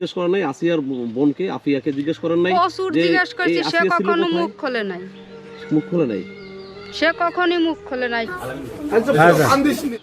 জিজ্ঞেস করেন নাই আসিয়ার বোনকে আফিয়াকে জিজ্ঞেস করেন নাই জিজ্ঞেস করছি সে কখনো মুখ খোলে নাই। মুখ খোলে নাই? সে কখনই মুখ খোলে নাই।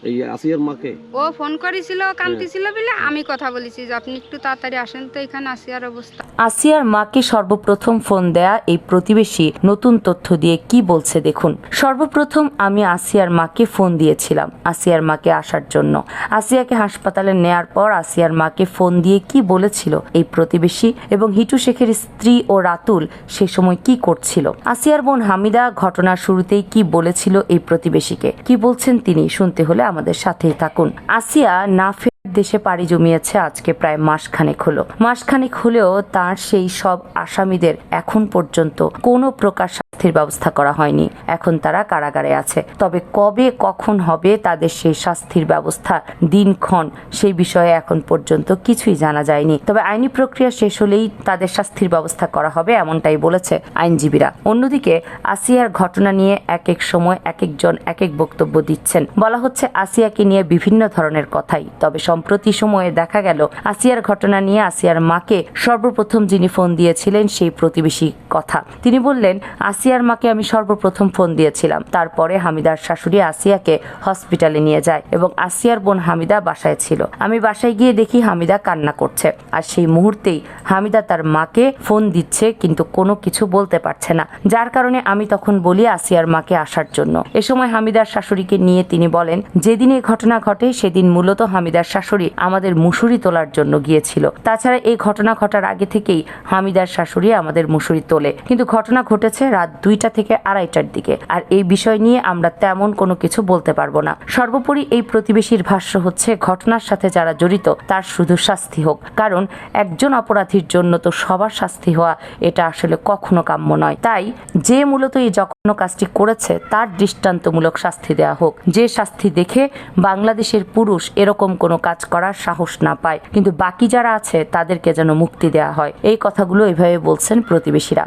এই আসিয়ার মাকে? ও ফোন করেছিল কান্দিছিল বলে আমি কথা বলেছি যে আপনি একটু তাড়াতাড়ি আসেন তো এখানে আসিয়ার অবস্থা। আসিয়ার মাকে সর্বপ্রথম ফোন দেয়া এই প্রতিবেশী নতুন তথ্য দিয়ে কি বলছে দেখুন। সর্বপ্রথম আমি আসিয়ার মাকে ফোন দিয়েছিলাম আসিয়ার মাকে আসার জন্য। আসিয়াকে হাসপাতালে নেয়ার পর আসিয়ার মাকে ফোন দিয়ে কি বলেছিল এই প্রতিবেশী এবং হিটু শেখের স্ত্রী ও রাতুল সে সময় কি করছিল? আসিয়ার বোন হামিদা ঘটনার শুরুতেই কি বলেছিল এই প্রতিবেশীকে? কি বলছেন তিনি? শুনতে হলে আমাদের সাথেই থাকুন। আসিয়া না ফের দেশে পাড়ি জমিয়েছে আজকে প্রায় মাসখানেক হলো। মাসখানেক হলেও তার সেই সব আসামিদের এখন পর্যন্ত কোনো প্রকার শাস্তির ব্যবস্থা করা হয়নি। এখন তারা কারাগারে আছে। তবে কবে কখন হবে তাদের সেই শাস্তির ব্যবস্থা দিনক্ষণ সেই বিষয়ে এখন পর্যন্ত কিছুই জানা যায়নি। তবে আইনি প্রক্রিয়া শেষ হলেই তাদের শাস্তির ব্যবস্থা করা হবে এমনটাই বলেছে আইনজীবীরা। অন্যদিকে আসিয়ার ঘটনা নিয়ে এক এক সময় এক একজন এক এক বক্তব্য দিচ্ছেন। বলা হচ্ছে আসিয়াকে নিয়ে বিভিন্ন ধরনের কথাই। তবে সম্প্রতি সময়ে দেখা গেল, আসিয়ার ঘটনা নিয়ে আসিয়ার মাকে সর্বপ্রথম যিনি ফোন দিয়েছিলেন সেই প্রতিবেশী কথা। তিনি বললেন, আসিয়ার মাকে আমি সর্বপ্রথম ফোন দিয়েছিলাম। তারপরে হামিদার শাশুড়ি আসিয়াকে হসপিটালে নিয়ে যায় এবং আসিয়ার বোন হামিদা বাসায় ছিল। আমি বাসায় গিয়ে দেখি হামিদা কান্না করছে। আর সেই মুহূর্তেই হামিদা তার মাকে ফোন দিচ্ছে, কিন্তু কোনো কিছু বলতে পারছে না। যার কারণে আমি তখন বলি আসিয়ার মাকে আসার জন্য। এ সময় হামিদার শাশুড়িকে নিয়ে তিনি বলেন, যেদিন এই ঘটনা ঘটে, সেদিন মূলত হামিদার শাশুড়ি আমাদের মুসুরি তোলার জন্য গিয়েছিল। তাছাড়া এই ঘটনা ঘটার আগে থেকেই হামিদার শাশুড়ি আমাদের মুসুরি তোলে। কিন্তু ঘটনা ঘটেছে রাত দুইটা থেকে আড়াইটার দিকে। আর এই বিষয় নিয়ে আমরা তেমন কোনো কিছু বলতে পারব না। সর্বোপরি এই প্রতিবেশীর ভাষ্য হচ্ছে, ঘটনার সাথে যারা জড়িত, তার শুধু শাস্তি হোক। কারণ একজন অপরাধীর জন্য তো সবার শাস্তি হওয়া এটা আসলে কখনো কাম্য নয়। তাই যে মূলত এই জঘন্য কাজটি করেছে, তার দৃষ্টান্তমূলক শাস্তি দেওয়া হোক। যে শাস্তি দেখে বাংলাদেশের পুরুষ এরকম কোনো কাজ করার সাহস না পায়। কিন্তু বাকি যারা আছে, তাদেরকে যেন মুক্তি দেয়া হয়। এই কথাগুলো এভাবে বলছেন প্রতিবেশীরা।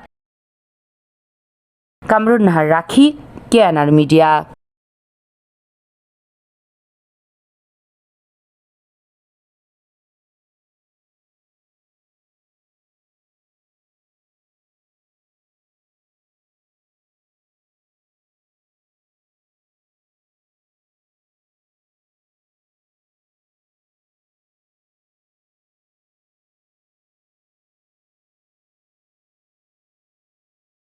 কামরুন নাহার রাখি কেয়ানার মিডিয়া।